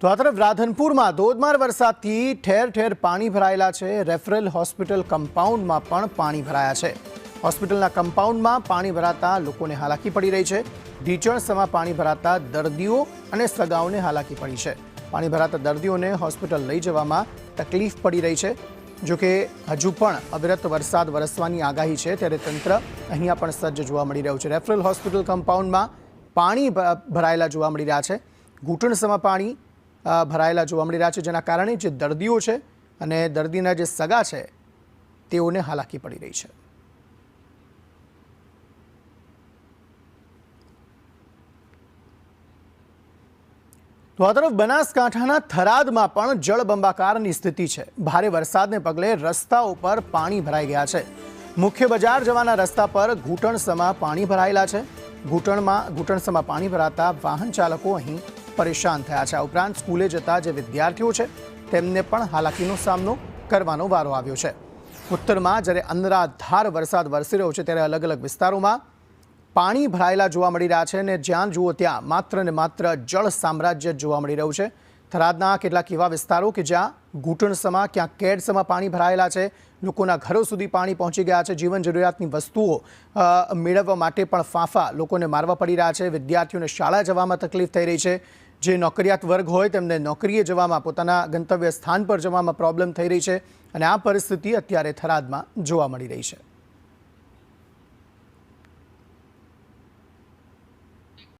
તો આ તરફ રાધનપુરમાં ધોધમાર વરસાદથી ઠેર ઠેર પાણી ભરાયેલા છે. રેફરલ હોસ્પિટલ કમ્પાઉન્ડમાં પણ પાણી ભરાયા છે. હોસ્પિટલના કમ્પાઉન્ડમાં પાણી ભરાતા લોકોને હાલાકી પડી રહી છે. ઢીચણસમાં પાણી ભરાતા દર્દીઓ અને સગાઓને હાલાકી પડી છે. પાણી ભરાતા દર્દીઓને હોસ્પિટલ લઈ જવામાં તકલીફ પડી રહી છે. જોકે હજુ પણ અવિરત વરસાદ વરસવાની આગાહી છે, ત્યારે તંત્ર અહીંયા પણ સજ્જ જોવા મળી રહ્યું છે. રેફરલ હોસ્પિટલ કમ્પાઉન્ડમાં પાણી ભરાયેલા જોવા મળી રહ્યા છે. ઘૂંટણસમાં પાણી ભરાયેલા જોવા મળી રહ્યા છે, જેના કારણે જે દર્દીઓ છે અને દર્દીના જે સગા છે, તેઓને હાલાકી પડી રહી છે. તો આ તરફ બનાસકાંઠાના થરાદમાં પણ જળબંબાકારની સ્થિતિ છે. ભારે વરસાદને પગલે રસ્તા ઉપર પાણી ભરાઈ ગયા છે. મુખ્ય બજાર જવાના રસ્તા પર ઘૂંટણસમાં પાણી ભરાયેલા છે. ઘૂંટણમાં, ઘૂંટણસમાં પાણી ભરાતા વાહન ચાલકો અહીં પરેશાન થયા છે. આ ઉપરાંત સ્કૂલે જતા જે વિદ્યાર્થીઓ છે, તેમને પણ હાલાકીનો સામનો કરવાનો વારો આવ્યો છે. ઉત્તરમાં જ્યારે અનરાધાર વરસાદ વરસી રહ્યો છે, ત્યારે અલગ અલગ વિસ્તારોમાં પાણી ભરાયેલા જોવા મળી રહ્યા છે અને જ્યાં જુઓ ત્યાં માત્ર ને માત્ર જળ સામ્રાજ્ય જોવા મળી રહ્યું છે. થરાદના કેટલાક એવા વિસ્તારો કે જ્યાં ઘૂંટણસમાં, ક્યાં કેડસમાં પાણી ભરાયેલા છે. લોકોના ઘરો સુધી પાણી પહોંચી ગયા છે. જીવન જરૂરિયાતની વસ્તુઓ મેળવવા માટે પણ ફાંફા લોકોને મારવા પડી રહ્યા છે. વિદ્યાર્થીઓને શાળા જવામાં તકલીફ થઈ રહી છે. જે નોકરિયાત વર્ગ હોય તેમને નોકરીએ જવામાં, પોતાના ગંતવ્ય સ્થાન પર જવામાં પ્રોબ્લેમ થઈ રહી છે. અને આ પરિસ્થિતિ અત્યારે થરાદમાં જોવા મળી રહી છે.